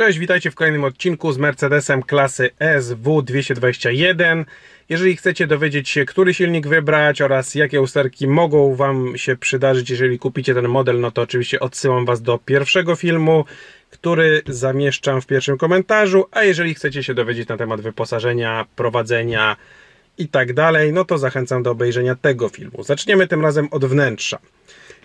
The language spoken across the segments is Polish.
Cześć, witajcie w kolejnym odcinku z Mercedesem klasy SV221. Jeżeli chcecie dowiedzieć się, który silnik wybrać oraz jakie usterki mogą Wam się przydarzyć, jeżeli kupicie ten model, no to oczywiście odsyłam Was do pierwszego filmu, który zamieszczam w pierwszym komentarzu, a jeżeli chcecie się dowiedzieć na temat wyposażenia, prowadzenia i tak dalej, no to zachęcam do obejrzenia tego filmu. Zaczniemy tym razem od wnętrza.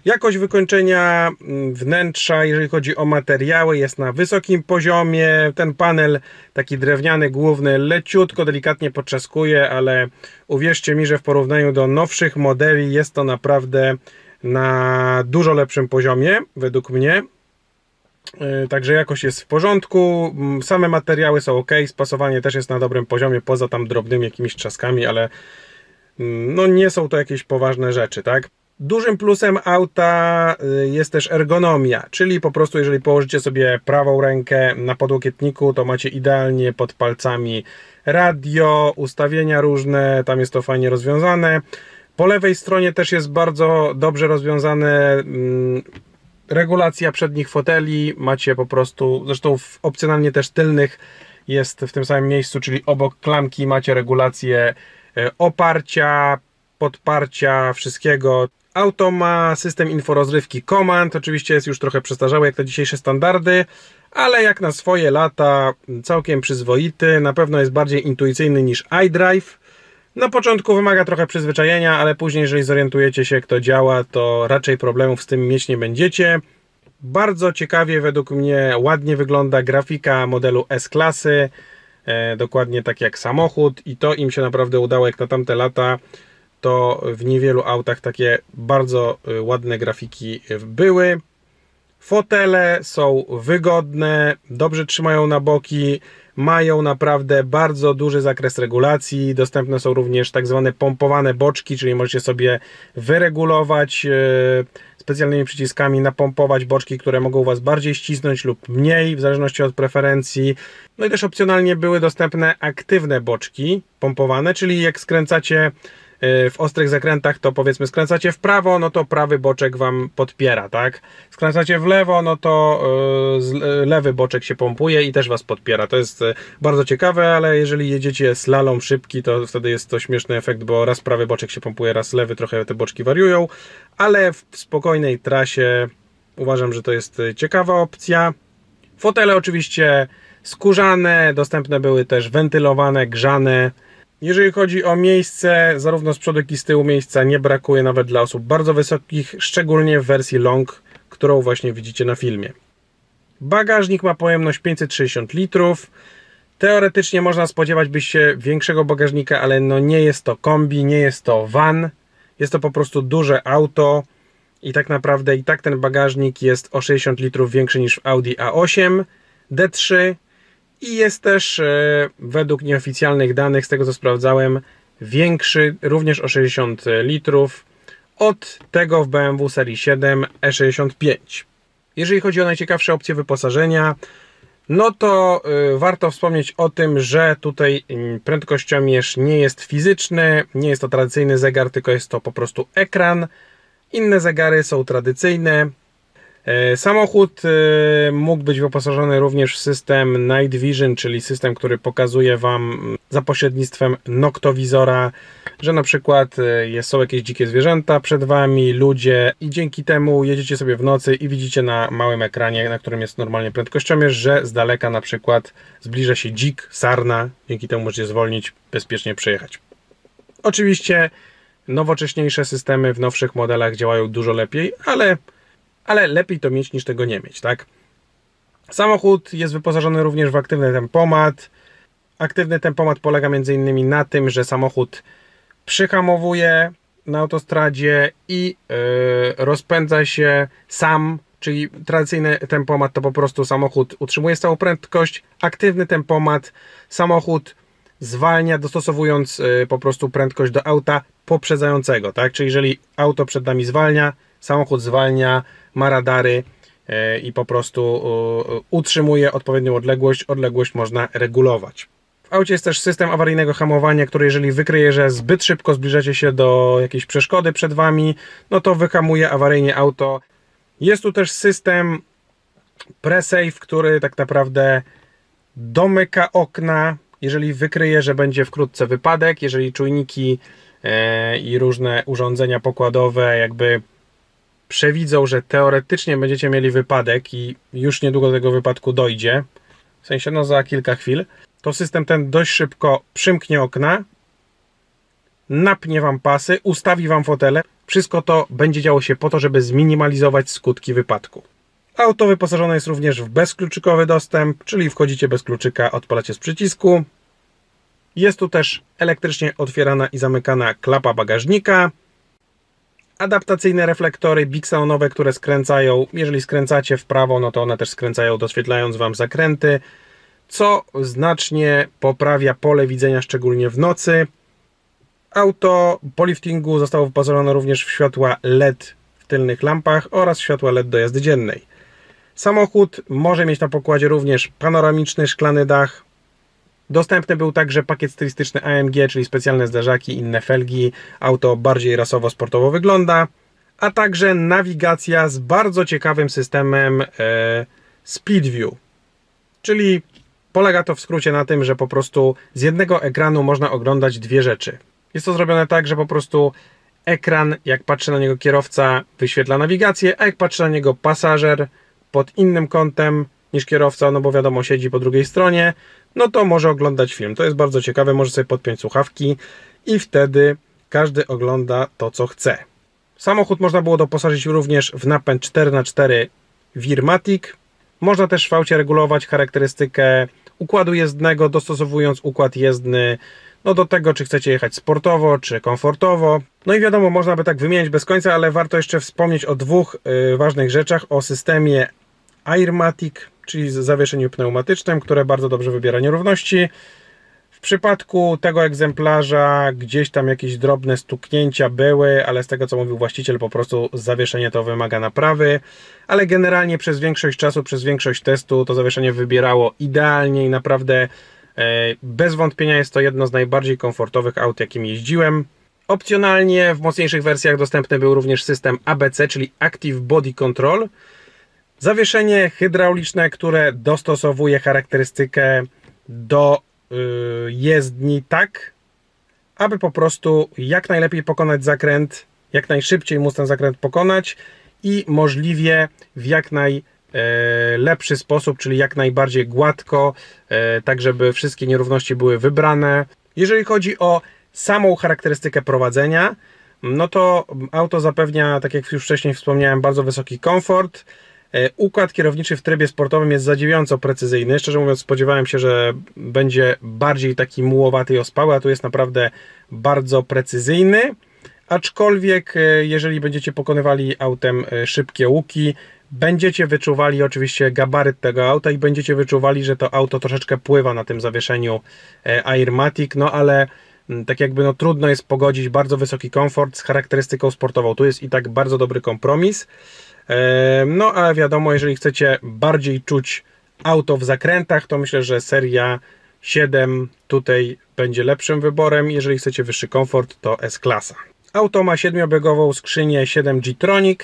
Jakość wykończenia mm, wnętrza, jeżeli chodzi o materiały, jest na wysokim poziomie. Ten panel, taki drewniany, główny, leciutko, delikatnie potrzaskuje, ale uwierzcie mi, że w porównaniu do nowszych modeli jest to naprawdę na dużo lepszym poziomie, według mnie. Yy, także jakość jest w porządku, mm, same materiały są ok, spasowanie też jest na dobrym poziomie, poza tam drobnymi jakimiś trzaskami, ale mm, no nie są to jakieś poważne rzeczy, tak? Dużym plusem auta y, jest też ergonomia, czyli po prostu jeżeli położycie sobie prawą rękę na podłokietniku, to macie idealnie pod palcami radio, ustawienia różne, tam jest to fajnie rozwiązane. Po lewej stronie też jest bardzo dobrze rozwiązane mm, regulacja przednich foteli, macie po prostu, zresztą opcjonalnie też tylnych jest w tym samym miejscu, czyli obok klamki macie regulację e, oparcia, podparcia, wszystkiego. Auto ma system inforozrywki Command, oczywiście jest już trochę przestarzałe jak te dzisiejsze standardy, ale jak na swoje lata całkiem przyzwoity, na pewno jest bardziej intuicyjny niż iDrive. Na początku wymaga trochę przyzwyczajenia, ale później jeżeli zorientujecie się jak to działa, to raczej problemów z tym mieć nie będziecie. Bardzo ciekawie według mnie ładnie wygląda grafika modelu S-klasy, e, dokładnie tak jak samochód i to im się naprawdę udało jak na tamte lata to w niewielu autach takie bardzo y, ładne grafiki były. Fotele są wygodne, dobrze trzymają na boki, mają naprawdę bardzo duży zakres regulacji. Dostępne są również tak zwane pompowane boczki, czyli możecie sobie wyregulować y, specjalnymi przyciskami, napompować boczki, które mogą Was bardziej ścisnąć lub mniej, w zależności od preferencji. No i też opcjonalnie były dostępne aktywne boczki pompowane, czyli jak skręcacie w ostrych zakrętach to powiedzmy skręcacie w prawo, no to prawy boczek Wam podpiera, tak? Skręcacie w lewo, no to y, y, lewy boczek się pompuje i też Was podpiera. To jest bardzo ciekawe, ale jeżeli jedziecie slalom szybki, to wtedy jest to śmieszny efekt, bo raz prawy boczek się pompuje, raz lewy, trochę te boczki wariują, ale w spokojnej trasie uważam, że to jest ciekawa opcja. Fotele oczywiście skórzane, dostępne były też wentylowane, grzane, jeżeli chodzi o miejsce, zarówno z przodu, jak i z tyłu miejsca nie brakuje nawet dla osób bardzo wysokich, szczególnie w wersji long, którą właśnie widzicie na filmie. Bagażnik ma pojemność 560 litrów. Teoretycznie można spodziewać by się większego bagażnika, ale no nie jest to kombi, nie jest to van. Jest to po prostu duże auto i tak naprawdę i tak ten bagażnik jest o 60 litrów większy niż w Audi A8 D3 i jest też e, według nieoficjalnych danych, z tego co sprawdzałem, większy również o 60 litrów od tego w BMW serii 7 E65. Jeżeli chodzi o najciekawsze opcje wyposażenia, no to y, warto wspomnieć o tym, że tutaj y, prędkościomierz nie jest fizyczny, nie jest to tradycyjny zegar, tylko jest to po prostu ekran. Inne zegary są tradycyjne, E, samochód e, mógł być wyposażony również w system Night Vision, czyli system, który pokazuje Wam za pośrednictwem noktowizora, że na przykład e, są jakieś dzikie zwierzęta przed Wami, ludzie i dzięki temu jedziecie sobie w nocy i widzicie na małym ekranie, na którym jest normalnie prędkościomierz, że z daleka na przykład zbliża się dzik, sarna, dzięki temu możecie zwolnić, bezpiecznie przejechać. Oczywiście nowocześniejsze systemy w nowszych modelach działają dużo lepiej, ale ale lepiej to mieć niż tego nie mieć, tak? Samochód jest wyposażony również w aktywny tempomat. Aktywny tempomat polega m.in. na tym, że samochód przyhamowuje na autostradzie i yy, rozpędza się sam, czyli tradycyjny tempomat to po prostu samochód utrzymuje stałą prędkość, aktywny tempomat samochód zwalnia dostosowując yy, po prostu prędkość do auta poprzedzającego, tak? Czyli jeżeli auto przed nami zwalnia, samochód zwalnia, ma radary e, i po prostu utrzymuje odpowiednią odległość. Odległość można regulować. W aucie jest też system awaryjnego hamowania, który jeżeli wykryje, że zbyt szybko zbliżacie się do jakiejś przeszkody przed Wami, no to wyhamuje awaryjnie auto. Jest tu też system Presave, który tak naprawdę domyka okna, jeżeli wykryje, że będzie wkrótce wypadek, jeżeli czujniki e, i różne urządzenia pokładowe jakby przewidzą, że teoretycznie będziecie mieli wypadek i już niedługo do tego wypadku dojdzie, w sensie no za kilka chwil, to system ten dość szybko przymknie okna, napnie wam pasy, ustawi wam fotele. Wszystko to będzie działo się po to, żeby zminimalizować skutki wypadku. Auto wyposażone jest również w bezkluczykowy dostęp, czyli wchodzicie bez kluczyka, odpalacie z przycisku. Jest tu też elektrycznie otwierana i zamykana klapa bagażnika. Adaptacyjne reflektory bixeonowe, które skręcają, jeżeli skręcacie w prawo, no to one też skręcają, doświetlając Wam zakręty, co znacznie poprawia pole widzenia, szczególnie w nocy. Auto po liftingu zostało wyposażone również w światła LED w tylnych lampach oraz światła LED do jazdy dziennej. Samochód może mieć na pokładzie również panoramiczny szklany dach. Dostępny był także pakiet stylistyczny AMG, czyli specjalne zderzaki, inne felgi. Auto bardziej rasowo-sportowo wygląda. A także nawigacja z bardzo ciekawym systemem e, Speed View. Czyli polega to w skrócie na tym, że po prostu z jednego ekranu można oglądać dwie rzeczy. Jest to zrobione tak, że po prostu ekran, jak patrzy na niego kierowca, wyświetla nawigację, a jak patrzy na niego pasażer pod innym kątem niż kierowca, no bo wiadomo, siedzi po drugiej stronie, no to może oglądać film. To jest bardzo ciekawe, może sobie podpiąć słuchawki i wtedy każdy ogląda to, co chce. Samochód można było doposażyć również w napęd 4x4 Virmatic. Można też w aucie regulować charakterystykę układu jezdnego, dostosowując układ jezdny no do tego, czy chcecie jechać sportowo, czy komfortowo. No i wiadomo, można by tak wymieniać bez końca, ale warto jeszcze wspomnieć o dwóch y, ważnych rzeczach, o systemie Airmatic, czyli zawieszeniu pneumatycznym, które bardzo dobrze wybiera nierówności. W przypadku tego egzemplarza gdzieś tam jakieś drobne stuknięcia były, ale z tego co mówił właściciel, po prostu zawieszenie to wymaga naprawy. Ale generalnie przez większość czasu, przez większość testu to zawieszenie wybierało idealnie i naprawdę E, bez wątpienia jest to jedno z najbardziej komfortowych aut, jakim jeździłem. Opcjonalnie w mocniejszych wersjach dostępny był również system ABC, czyli Active Body Control. Zawieszenie hydrauliczne, które dostosowuje charakterystykę do yy, jezdni tak, aby po prostu jak najlepiej pokonać zakręt, jak najszybciej móc ten zakręt pokonać i możliwie w jak najlepszy E, sposób, czyli jak najbardziej gładko, e, tak żeby wszystkie nierówności były wybrane. Jeżeli chodzi o samą charakterystykę prowadzenia, no to auto zapewnia, tak jak już wcześniej wspomniałem, bardzo wysoki komfort. E, układ kierowniczy w trybie sportowym jest zadziwiająco precyzyjny. Szczerze mówiąc, spodziewałem się, że będzie bardziej taki mułowaty i ospały, a tu jest naprawdę bardzo precyzyjny. Aczkolwiek, jeżeli będziecie pokonywali autem szybkie łuki, będziecie wyczuwali oczywiście gabaryt tego auta i będziecie wyczuwali, że to auto troszeczkę pływa na tym zawieszeniu e, Airmatic, no ale mm, tak jakby no trudno jest pogodzić bardzo wysoki komfort z charakterystyką sportową. Tu jest i tak bardzo dobry kompromis. No ale wiadomo, jeżeli chcecie bardziej czuć auto w zakrętach, to myślę, że seria 7 tutaj będzie lepszym wyborem. Jeżeli chcecie wyższy komfort, to S-klasa. Auto ma 7-biegową skrzynię 7G Tronic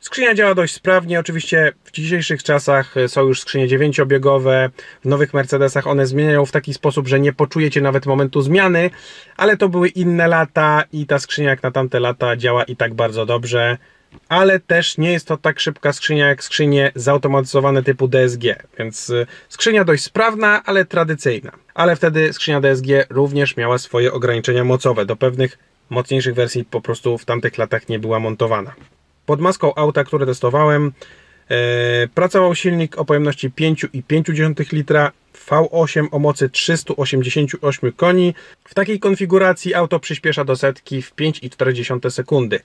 Skrzynia działa dość sprawnie. Oczywiście w dzisiejszych czasach e, są już skrzynie dziewięciobiegowe. W nowych Mercedesach one zmieniają w taki sposób, że nie poczujecie nawet momentu zmiany, ale to były inne lata i ta skrzynia jak na tamte lata działa i tak bardzo dobrze. Ale też nie jest to tak szybka skrzynia jak skrzynie zautomatyzowane typu DSG, więc e, skrzynia dość sprawna, ale tradycyjna. Ale wtedy skrzynia DSG również miała swoje ograniczenia mocowe. Do pewnych mocniejszych wersji po prostu w tamtych latach nie była montowana. Pod maską auta, które testowałem, e, pracował silnik o pojemności 5,5 litra, V8 o mocy 388 koni. W takiej konfiguracji auto przyspiesza do setki w 5,4 sekundy.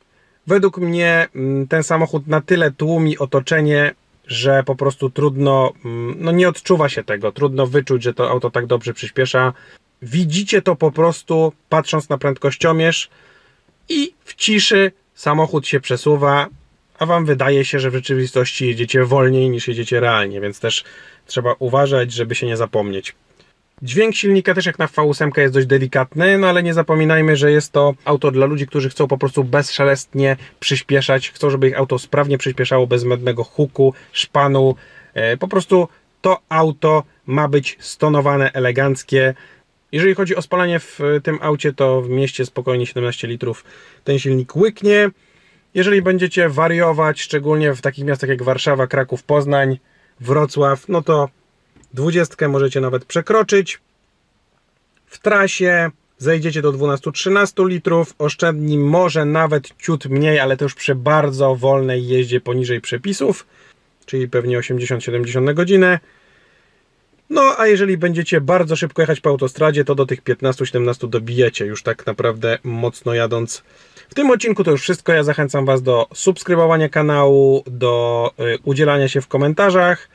Według mnie mm, ten samochód na tyle tłumi otoczenie, że po prostu trudno, mm, no nie odczuwa się tego, trudno wyczuć, że to auto tak dobrze przyspiesza. Widzicie to po prostu patrząc na prędkościomierz i w ciszy samochód się przesuwa, a wam wydaje się, że w rzeczywistości jedziecie wolniej niż jedziecie realnie, więc też trzeba uważać, żeby się nie zapomnieć. Dźwięk silnika też jak na V8 jest dość delikatny, no ale nie zapominajmy, że jest to auto dla ludzi, którzy chcą po prostu bezszelestnie przyspieszać, chcą, żeby ich auto sprawnie przyspieszało bez zbędnego huku, szpanu, E, Po prostu to auto ma być stonowane, eleganckie. Jeżeli chodzi o spalanie w e, tym aucie, to w mieście spokojnie 17 litrów ten silnik łyknie. Jeżeli będziecie wariować, szczególnie w takich miastach jak Warszawa, Kraków, Poznań, Wrocław, no to 20 możecie nawet przekroczyć. W trasie zejdziecie do 12-13 litrów, oszczędni może nawet ciut mniej, ale to już przy bardzo wolnej jeździe poniżej przepisów, czyli pewnie 80-70 na godzinę. No, a jeżeli będziecie bardzo szybko jechać po autostradzie, to do tych 15-17 dobijecie już tak naprawdę mocno jadąc. W tym odcinku to już wszystko. Ja zachęcam Was do subskrybowania kanału, do y, udzielania się w komentarzach,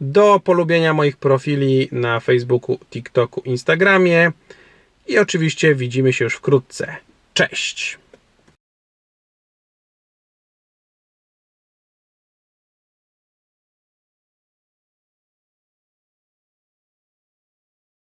do polubienia moich profili na Facebooku, TikToku, Instagramie i oczywiście widzimy się już wkrótce. Cześć!